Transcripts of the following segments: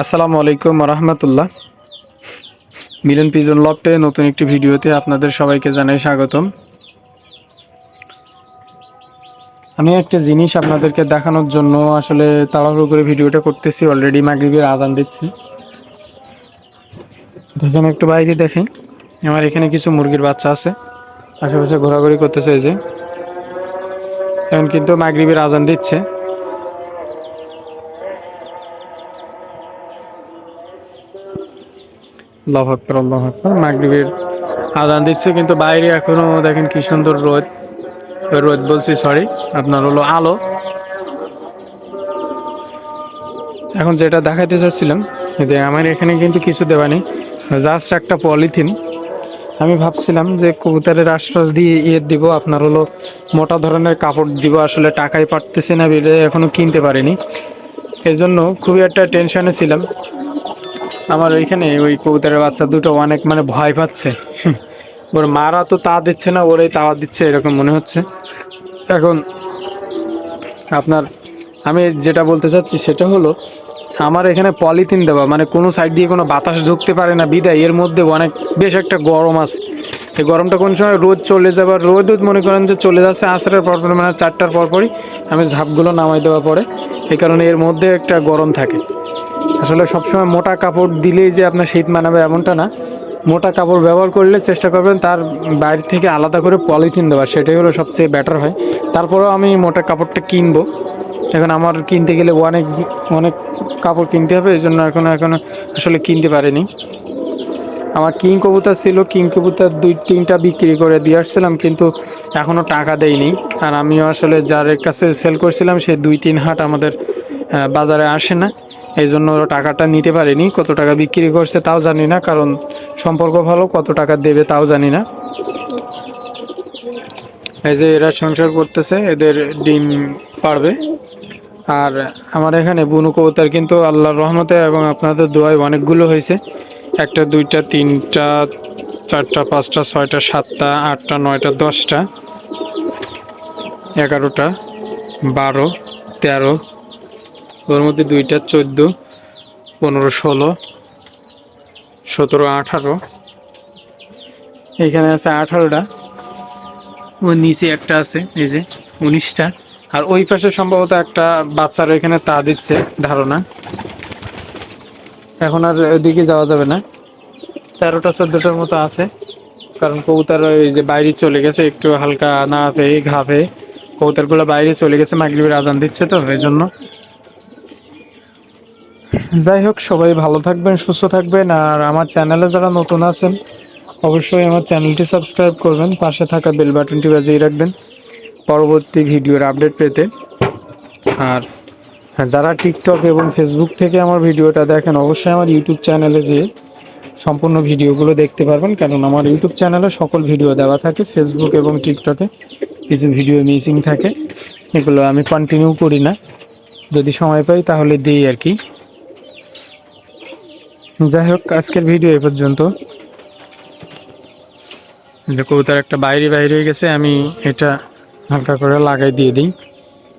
আসসালামু আলাইকুম রহমতুল্লাহ মিলন পিজন লফটে নতুন একটি ভিডিওতে আপনাদের সবাইকে জানাই স্বাগতম। আমি একটা জিনিস আপনাদেরকে দেখানোর জন্য আসলে তাড়াহুড়ো করে ভিডিওটা করতেছি অলরেডি মাগরিবের আজান দিচ্ছি। দেখেন একটু বাইরে দেখেন, আমার এখানে কিছু মুরগির বাচ্চা আছে, আশেপাশে ঘোরাঘুরি করতেছে যে। এখন কিন্তু মাগরিবের আজান দিচ্ছে। আল্লাহ আকবর আল্লাহ আকবর। মাগরিবের আজান দিচ্ছে, কিন্তু বাইরে এখনও দেখেন কি সুন্দর রোদ। রোদ বলছি সরি আপনার হলো আলো। এখন যেটা দেখাতে চাচ্ছিলাম, যে আমার এখানে কিন্তু কিছু দেওয়া নেই জাস্ট একটা পলিথিন আমি ভাবছিলাম যে কবুতরের আশপাশ দিয়ে ইয়ে দিব, আপনার হলো মোটা ধরনের কাপড় দিব, আসলে টাকাই পারতেছে না বেড়ে এখনও কিনতে পারিনি। এই জন্য খুবই একটা টেনশনে ছিলাম। আমার ওইখানে ওই কবুতরের বাচ্চা দুটো অনেক মানে ভয় পাচ্ছে। ওর মারা তো তা দিচ্ছে না, ওরাই তাওয়া দিচ্ছে এরকম মনে হচ্ছে। এখন আপনার আমি যেটা বলতে চাচ্ছি সেটা হলো, আমার এখানে পলিথিন দেওয়া মানে কোনো সাইড দিয়ে কোনো বাতাস ঢুকতে পারে না বিদায়, এর মধ্যে অনেক বেশ একটা গরম আছে। এই গরমটা কোন সময় রোদ চলে যাবার রোদ মনে করেন যে চলে যাচ্ছে আসরের পর পর মানে চারটার পরপরই আমি ঝাপগুলো নামাই দেওয়া পরে, এই কারণে এর মধ্যে একটা গরম থাকে। আসলে সবসময় মোটা কাপড় দিলেই যে আপনার শীত মানাবে এমনটা না। মোটা কাপড় ব্যবহার করলে চেষ্টা করবেন তার বাইরে থেকে আলাদা করে পলিথিন দেওয়ার, সেটাই হলো সবচেয়ে বেটার হয়। তারপরেও আমি মোটা কাপড়টা কিনবো। এখন আমার কিনতে গেলে অনেক অনেক কাপড় কিনতে হবে, এই জন্য এখন এখন আসলে কিনতে পারিনি। আমার কিং কবুতর ছিল, কিং কবুতর দুই, তিনটা বিক্রি করে দিয়ে আসছিলাম, কিন্তু এখনও টাকা দেয়নি। আর আমিও আসলে যার কাছে সেল করছিলাম, সে দুই, তিন হাট আমাদের বাজারে আসে না। এই জন্য ওরা টাকাটা নিতে পারেনি। কত টাকা বিক্রি করছে তাও জানি না, কারণ সম্পর্ক ভালো, কত টাকা দেবে তাও জানি না। এই যে এরা সংসার করতেছে, এদের ডিম পারবে। আর আমার এখানে বুনু কবুতর কিন্তু আল্লাহর রহমতে এবং আপনাদের দোয়ায় অনেকগুলো হয়েছে। একটা, দুইটা, তিনটা, চারটা, পাঁচটা, ছয়টা, সাতটা, আটটা, নয়টা, দশটা, এগারোটা, বারো, তেরো ওর মধ্যে দুইটা চোদ্দ, পনেরো, ষোলো, সতেরো, আঠারো। এখানে আছে আঠারোটা। ও নিচে একটা আছে, এই যে উনিশটা। আর ওই পাশে সম্ভবত একটা বাচ্চার এখানে তা দিচ্ছে ধারণা। এখন আর ওইদিকে যাওয়া যাবে না। তেরোটা, চোদ্দটার মতো আছে। কারণ কবুতর ওই যে বাইরে চলে গেছে, একটু হালকা না পেয়ে ঘা পেয়ে কবুতরগুলো বাইরে চলে গেছে, মাগরিবের আজান দিচ্ছে তো, এই জন্য যাই হোক সবাই ভালো থাকবেন সুস্থ থাকবেন আর আমার চ্যানেলে যারা নতুন আছেন অবশ্যই আমার চ্যানেলটি সাবস্ক্রাইব করবেন পাশে থাকা বেল বাটনটি বাজিয়ে রাখবেন পরবর্তী ভিডিওর আপডেট পেতে। আর হ্যাঁ, যারা টিকটক এবং ফেসবুক থেকে আমার ভিডিওটা দেখেন অবশ্যই আমার ইউটিউব চ্যানেলে যেয়ে সম্পূর্ণ ভিডিওগুলো দেখতে পারবেন কারণ আমার ইউটিউব চ্যানেলে সকল ভিডিও দেওয়া থাকে ফেসবুক এবং টিকটকে কিছু ভিডিও মিসিং থাকে এগুলো আমি কন্টিনিউ করি না। যদি সময় পাই তাহলে দিই আর কি। যাই হোক, আজকের ভিডিও এ পর্যন্ত। কবুতার একটা বাইরে বাইরে হয়ে গেছে, আমি এটা হালকা করে লাগাই দিয়ে দিই।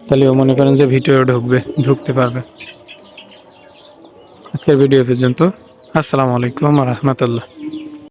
তাহলে ও মনে করেন যে ভিডিও ঢুকবে, ঢুকতে পারবে। আজকের ভিডিও পর্যন্ত। আসসালামু আলাইকুম রহমতুল্লাহ।